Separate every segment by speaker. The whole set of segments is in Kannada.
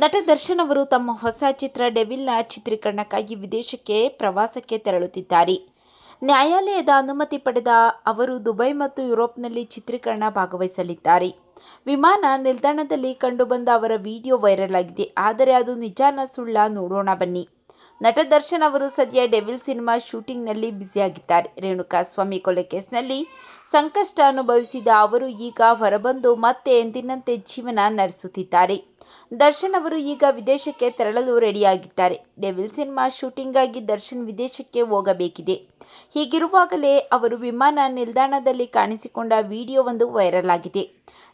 Speaker 1: ನಟ ದರ್ಶನ್ ಅವರು ತಮ್ಮ ಹೊಸ ಚಿತ್ರ ಡೆವಿಲ್ನ ಚಿತ್ರೀಕರಣಕ್ಕಾಗಿ ವಿದೇಶಕ್ಕೆ, ಪ್ರವಾಸಕ್ಕೆ ತೆರಳುತ್ತಿದ್ದಾರೆ. ನ್ಯಾಯಾಲಯದ ಅನುಮತಿ ಪಡೆದ ಅವರು ದುಬೈ ಮತ್ತು ಯುರೋಪ್ನಲ್ಲಿ ಚಿತ್ರೀಕರಣ ಭಾಗವಹಿಸಲಿದ್ದಾರೆ. ವಿಮಾನ ನಿಲ್ದಾಣದಲ್ಲಿ ಕಂಡುಬಂದ ಅವರ ವಿಡಿಯೋ ವೈರಲ್ ಆಗಿದೆ. ಆದರೆ ಅದು ನಿಜಾನ ಸುಳ್ಳ ನೋಡೋಣ ಬನ್ನಿ. ನಟ ದರ್ಶನ್ ಅವರು ಸದ್ಯ ಡೆವಿಲ್ ಸಿನಿಮಾ ಶೂಟಿಂಗ್ನಲ್ಲಿ ಬ್ಯುಸಿಯಾಗಿದ್ದಾರೆ. ರೇಣುಕಾಸ್ವಾಮಿ ಕೊಲೆ ಕೇಸ್ನಲ್ಲಿ ಸಂಕಷ್ಟ ಅನುಭವಿಸಿದ ಅವರು ಈಗ ಹೊರಬಂದು ಮತ್ತೆ ಎಂದಿನಂತೆ ಜೀವನ ನಡೆಸುತ್ತಿದ್ದಾರೆ. ದರ್ಶನ್ ಅವರು ಈಗ ವಿದೇಶಕ್ಕೆ ತೆರಳಲು ರೆಡಿಯಾಗಿದ್ದಾರೆ. ಡೆವಿಲ್ ಸಿನಿಮಾ ಶೂಟಿಂಗ್ಗಾಗಿ ದರ್ಶನ್ ವಿದೇಶಕ್ಕೆ ಹೋಗಬೇಕಿದೆ. ಹೀಗಿರುವಾಗಲೇ ಅವರು ವಿಮಾನ ನಿಲ್ದಾಣದಲ್ಲಿ ಕಾಣಿಸಿಕೊಂಡ ವಿಡಿಯೋವೊಂದು ವೈರಲ್ ಆಗಿದೆ.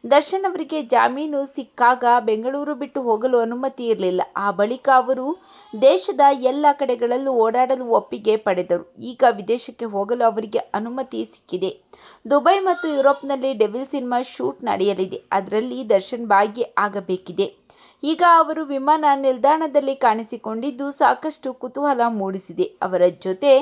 Speaker 1: ದರ್ಶನ್ ಅವರಿಗೆ ಜಾಮೀನು ಸಿಕ್ಕಾಗ ಬೆಂಗಳೂರು ಬಿಟ್ಟು ಹೋಗಲು ಅನುಮತಿ ಇರಲಿಲ್ಲ. ಆ ಬಳಿಕ ಅವರು ದೇಶದ ಎಲ್ಲ ಕಡೆಗಳಲ್ಲೂ ಓಡಾಡಲು ಒಪ್ಪಿಗೆ ಪಡೆದರು. ಈಗ ವಿದೇಶಕ್ಕೆ ಹೋಗಲು ಅವರಿಗೆ ಅನುಮತಿ ಸಿಕ್ಕಿದೆ. ದುಬೈ ಮತ್ತು ಯುರೋಪ್ನಲ್ಲಿ ಡೆವಿಲ್ ಸಿನಿಮಾ ಶೂಟ್ ನಡೆಯಲಿದೆ. ಅದರಲ್ಲಿ ದರ್ಶನ್ ಭಾಗಿ ಆಗಬೇಕಿದೆ. ಈಗ ಅವರು ವಿಮಾನ ನಿಲ್ದಾಣದಲ್ಲಿ ಕಾಣಿಸಿಕೊಂಡಿದ್ದು ಸಾಕಷ್ಟು ಕುತೂಹಲ ಮೂಡಿಸಿದೆ. ಅವರ ಜೊತೆ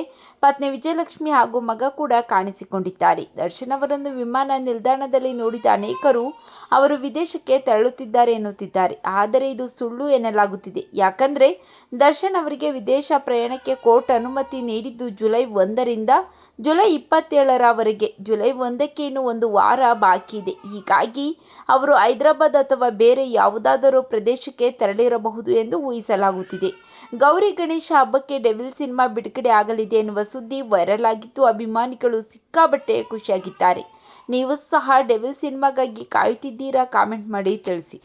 Speaker 1: ಪತ್ನಿ ವಿಜಯಲಕ್ಷ್ಮಿ ಹಾಗೂ ಮಗ ಕೂಡ ಕಾಣಿಸಿಕೊಂಡಿದ್ದಾರೆ. ದರ್ಶನ್ ಅವರನ್ನು ವಿಮಾನ ನಿಲ್ದಾಣದಲ್ಲಿ ನೋಡಿದ ಅನೇಕರು ಅವರು ವಿದೇಶಕ್ಕೆ ತೆರಳುತ್ತಿದ್ದಾರೆ ಎನ್ನುತ್ತಿದ್ದಾರೆ. ಆದರೆ ಇದು ಸುಳ್ಳು ಎನ್ನಲಾಗುತ್ತಿದೆ. ಯಾಕಂದ್ರೆ ದರ್ಶನ್ ಅವರಿಗೆ ವಿದೇಶ ಪ್ರಯಾಣಕ್ಕೆ ಕೋರ್ಟ್ ಅನುಮತಿ ನೀಡಿದ್ದು ಜುಲೈ ಒಂದರಿಂದ ಜುಲೈ ಇಪ್ಪತ್ತೇಳರವರೆಗೆ, ಜುಲೈ ಒಂದಕ್ಕೆ ಇನ್ನು ಒಂದು ವಾರ ಬಾಕಿ ಇದೆ. ಹೀಗಾಗಿ ಅವರು ಹೈದರಾಬಾದ್ ಅಥವಾ ಬೇರೆ ಯಾವುದಾದರೂ ಪ್ರದೇಶಕ್ಕೆ ತೆರಳಿರಬಹುದು ಎಂದು ಊಹಿಸಲಾಗುತ್ತಿದೆ. ಗೌರಿ ಗಣೇಶ ಹಬ್ಬಕ್ಕೆ ಡೆವಿಲ್ ಸಿನಿಮಾ ಬಿಡುಗಡೆ ಆಗಲಿದೆ ಎನ್ನುವ ಸುದ್ದಿ ವೈರಲ್ ಆಗಿದ್ದು ಅಭಿಮಾನಿಗಳು ಸಿಕ್ಕಾಬಟ್ಟೆ ಖುಷಿಯಾಗಿದ್ದಾರೆ. ನೀವು ಸಹ ಡೆವಿಲ್ ಸಿನಿಮಾಗಾಗಿ ಕಾಯುತ್ತಿದ್ದೀರಾ? ಕಾಮೆಂಟ್ ಮಾಡಿ ತಿಳಿಸಿ.